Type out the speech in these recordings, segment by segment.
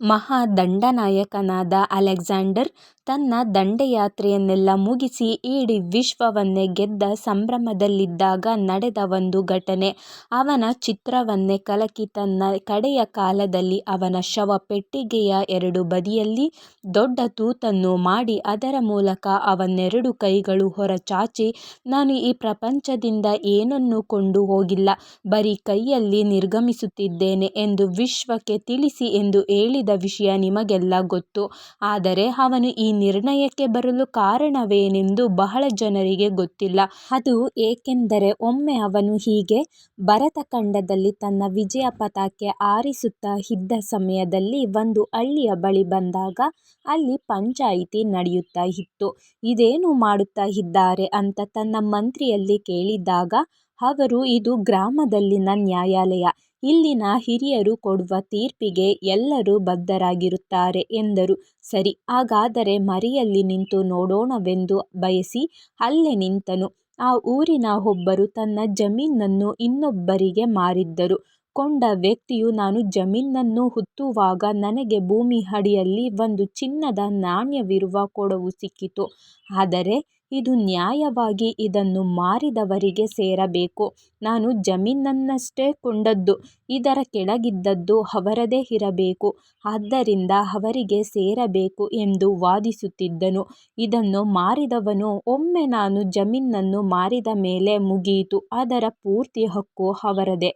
ಮಹಾ ದಂಡನಾಯಕನಾದ ಅಲೆಕ್ಸಾಂಡರ್ ತನ್ನ ದಂಡಯಾತ್ರೆಯನ್ನೆಲ್ಲ ಮುಗಿಸಿ ಇಡೀ ವಿಶ್ವವನ್ನೇ ಗೆದ್ದ ಸಂಭ್ರಮದಲ್ಲಿದ್ದಾಗ ನಡೆದ ಒಂದು ಘಟನೆ. ಅವನ ಚಿತ್ರವನ್ನೇ ಕಲಕಿ ತನ್ನ ಕಡೆಯ ಕಾಲದಲ್ಲಿ ಅವನ ಶವ ಪೆಟ್ಟಿಗೆಯ ಎರಡು ಬದಿಯಲ್ಲಿ ದೊಡ್ಡ ತೂತನ್ನು ಮಾಡಿ ಅದರ ಮೂಲಕ ಅವನ್ನೆರಡು ಕೈಗಳು ಹೊರಚಾಚಿ, ನಾನು ಈ ಪ್ರಪಂಚದಿಂದ ಏನನ್ನೂ ಕೊಂಡು ಹೋಗಿಲ್ಲ, ಬರೀ ಕೈಯಲ್ಲಿ ನಿರ್ಗಮಿಸುತ್ತಿದ್ದೇನೆ ಎಂದು ವಿಶ್ವಕ್ಕೆ ತಿಳಿಸಿ ಎಂದು ಹೇಳಿದ ವಿಷಯ ನಿಮಗೆಲ್ಲ ಗೊತ್ತು. ಆದರೆ ಅವನು ಈ ನಿರ್ಣಯಕ್ಕೆ ಬರಲು ಕಾರಣವೇನೆಂದು ಬಹಳ ಜನರಿಗೆ ಗೊತ್ತಿಲ್ಲ. ಅದು ಏಕೆಂದರೆ ಒಮ್ಮೆ ಅವನು ಹೀಗೆ ಭರತಖಂಡದಲ್ಲಿ ತನ್ನ ವಿಜಯ ಪತಾಕೆ ಆರಿಸುತ್ತಾ ಇದ್ದ ಸಮಯದಲ್ಲಿ ಒಂದು ಹಳ್ಳಿಯ ಬಳಿ ಬಂದಾಗ ಅಲ್ಲಿ ಪಂಚಾಯಿತಿ ನಡೆಯುತ್ತಾ ಇತ್ತು. ಇದೇನು ಮಾಡುತ್ತಾ ಇದ್ದಾರೆ ಅಂತ ತನ್ನ ಮಂತ್ರಿಯಲ್ಲಿ ಕೇಳಿದಾಗ ಅವರು, ಇದು ಗ್ರಾಮದಲ್ಲಿನ ನ್ಯಾಯಾಲಯ. ಇಲ್ಲಿನ ಹಿರಿಯರು ಕೊಡುವ ತೀರ್ಪಿಗೆ ಎಲ್ಲರೂ ಬದ್ಧರಾಗಿರುತ್ತಾರೆ ಎಂದರು. ಸರಿ, ಹಾಗಾದರೆ ಮರಿಯಲ್ಲಿ ನಿಂತು ನೋಡೋಣವೆಂದು ಬಯಸಿ ಅಲ್ಲೇ ನಿಂತನು. ಆ ಊರಿನ ಒಬ್ಬರು ತನ್ನ ಜಮೀನನ್ನು ಇನ್ನೊಬ್ಬರಿಗೆ ಮಾರಿದ್ದರು. ಕೊಂಡ ವ್ಯಕ್ತಿಯು, ನಾನು ಜಮೀನನ್ನು ಹುತ್ತುವಾಗ ನನಗೆ ಭೂಮಿ ಅಡಿಯಲ್ಲಿ ಒಂದು ಚಿನ್ನದ ನಾಣ್ಯವಿರುವ ಕೊಡವು ಸಿಕ್ಕಿತು. ಆದರೆ ಇದು ನ್ಯಾಯವಾಗಿ ಇದನ್ನು ಮಾರಿದವರಿಗೆ ಸೇರಬೇಕು. ನಾನು ಜಮೀನನ್ನಷ್ಟೇ ಕೊಂಡದ್ದು, ಇದರ ಕೆಳಗಿದ್ದದ್ದು ಅವರದೇ ಇರಬೇಕು. ಆದ್ದರಿಂದ ಅವರಿಗೆ ಸೇರಬೇಕು ಎಂದು ವಾದಿಸುತ್ತಿದ್ದನು. ಇದನ್ನು ಮಾರಿದವನು, ಒಮ್ಮೆ ನಾನು ಜಮೀನನ್ನು ಮಾರಿದ ಮೇಲೆ ಮುಗಿಯಿತು. ಅದರ ಪೂರ್ತಿ ಹಕ್ಕು ಅವರದೇ.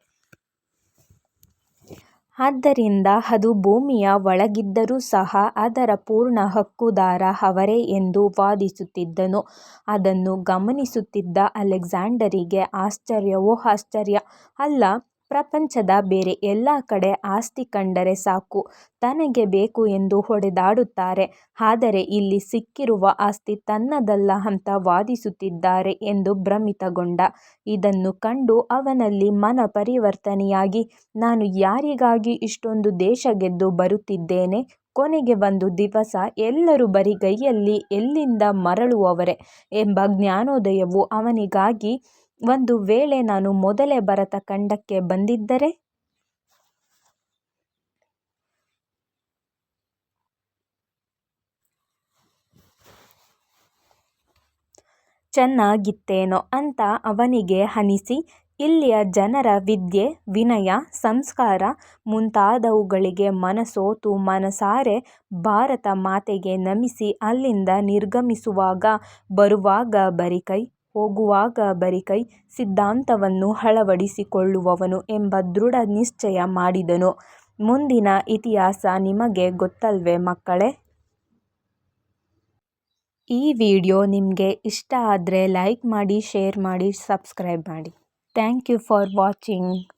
ಆದ್ದರಿಂದ ಅದು ಭೂಮಿಯ ಒಳಗಿದ್ದರೂ ಸಹ ಅದರ ಪೂರ್ಣ ಹಕ್ಕುದಾರ ಅವರೇ ಎಂದು ವಾದಿಸುತ್ತಿದ್ದನು. ಅದನ್ನು ಗಮನಿಸುತ್ತಿದ್ದ ಅಲೆಕ್ಸಾಂಡರಿಗೆ ಆಶ್ಚರ್ಯವೋ ಆಶ್ಚರ್ಯ ಅಲ್ಲ. ಪ್ರಪಂಚದ ಬೇರೆ ಎಲ್ಲ ಕಡೆ ಆಸ್ತಿ ಕಂಡರೆ ಸಾಕು. ತನಗೆ ಬೇಕು ಎಂದು ಹೊಡೆದಾಡುತ್ತಾರೆ. ಆದರೆ ಇಲ್ಲಿ ಸಿಕ್ಕಿರುವ ಆಸ್ತಿ ತನ್ನದಲ್ಲ ಅಂತ ವಾದಿಸುತ್ತಿದ್ದಾರೆ ಎಂದು ಭ್ರಮಿತಗೊಂಡ. ಇದನ್ನು ಕಂಡು ಅವನಲ್ಲಿ ಮನ ಪರಿವರ್ತನೆಯಾಗಿ ನಾನು ಯಾರಿಗಾಗಿ ಇಷ್ಟೊಂದು ದೇಶ ಗೆದ್ದು ಬರುತ್ತಿದ್ದೇನೆ? ಕೊನೆಗೆ ಒಂದು ದಿವಸ ಎಲ್ಲರೂ ಬರಿಗೈಯಲ್ಲಿ ಎಲ್ಲಿಂದ ಮರಳುವವರೇ? ಎಂಬ ಜ್ಞಾನೋದಯವು ಅವನಿಗಾಗಿ ಒಂದು ವೇಳೆ ನಾನು ಮೊದಲೇ ಭರತಖಂಡಕ್ಕೆ ಬಂದಿದ್ದರೆ? ಚೆನ್ನಾಗಿತ್ತೇನೋ ಅಂತ ಅವನಿಗೆ ಅನಿಸಿ, ಇಲ್ಲಿಯ ಜನರ ವಿದ್ಯೆ, ವಿನಯ, ಸಂಸ್ಕಾರ ಮುಂತಾದವುಗಳಿಗೆ ಮನಸೋತು ಮನಸಾರೆ ಭಾರತ ಮಾತೆಗೆ ನಮಿಸಿ ಅಲ್ಲಿಂದ ನಿರ್ಗಮಿಸುವಾಗ ಬರುವಾಗ ಬರಿಕೈ ಹೋಗುವಾಗ ಬರಿಕೈ ಸಿದ್ಧಾಂತವನ್ನು ಅಳವಡಿಸಿಕೊಳ್ಳುವವನು ಎಂಬ ದೃಢ ನಿಶ್ಚಯ ಮಾಡಿದನು. ಮುಂದಿನ ಇತಿಹಾಸ ನಿಮಗೆ ಗೊತ್ತಲ್ವೇ ಮಕ್ಕಳೇ? ಈ ವಿಡಿಯೋ ನಿಮಗೆ ಇಷ್ಟ ಆದರೆ ಲೈಕ್ ಮಾಡಿ, ಶೇರ್ ಮಾಡಿ, ಸಬ್ಸ್ಕ್ರೈಬ್ ಮಾಡಿ. Thank you for watching.